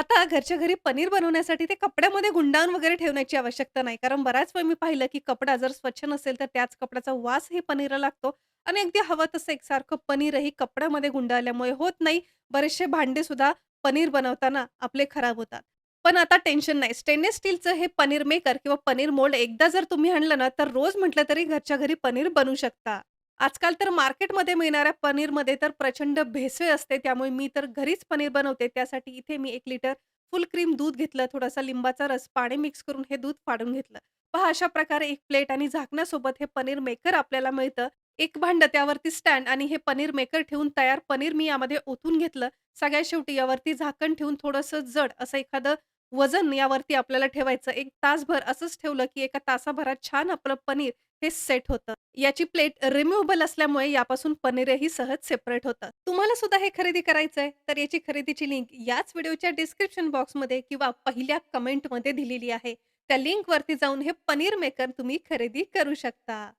आता घरच्या घरी पनीर बनवण्यासाठी ते कपड्यामध्ये गुंडाळून वगैरे ठेवण्याची आवश्यकता नाही. कारण बऱ्याच वेळी मी पाहिलं, की कपडा जर स्वच्छ नसेल, तर त्याच कपड्याचा वासही पनीरला लागतो आणि अगदी हवं तसं एकसारखं पनीरही कपड्यामध्ये गुंडाळल्यामुळे होत नाही. बरेचसे भांडेसुद्धा पनीर बनवताना आपले खराब होतात. पण आता टेन्शन नाही. स्टेनलेस स्टीलचं हे पनीर मेकर किंवा पनीर मोल्ड एकदा जर तुम्ही आणलं ना, तर रोज म्हटलं तरी घरच्या घरी पनीर बनवू शकता. आजकाल तर मार्केटमध्ये मिळणाऱ्या पनीरमध्ये तर प्रचंड भेसळ असते. त्यामुळे मी तर घरीच पनीर बनवते. त्यासाठी इथे मी 1 लिटर फुल क्रीम दूध घेतलं, थोडासा लिंबाचा रस, पाणी मिक्स करून हे दूध फाडून घेतलं. पहा अशा प्रकारे एक प्लेट आणि झाकणासोबत हे पनीर मेकर आपल्याला मिळतं. एक भांडं, त्यावरती स्टँड आणि हे पनीर मेकर ठेवून तयार पनीर मी यामध्ये ओतून घेतलं. सगळ्यात शेवटी यावरती झाकण ठेवून थोडंसं जड असं एखादं वजन यावरती आपल्याला ठेवायचं. 1 तासभर असंच ठेवलं, की एका तासाभरात छान आपलं पनीर हे सेट होतं. याची प्लेट रिमूव्हेबल असल्यामुळे यापासून पनीरही सहज सेपरेट होतं. तुम्हाला सुद्धा हे खरेदी करायचंय, तर याची खरेदीची लिंक याच व्हिडिओच्या डिस्क्रिप्शन बॉक्समध्ये किंवा पहिल्या कमेंटमध्ये दिलेली आहे. त्या लिंकवरती जाऊन हे पनीर मेकर तुम्ही खरेदी करू शकता.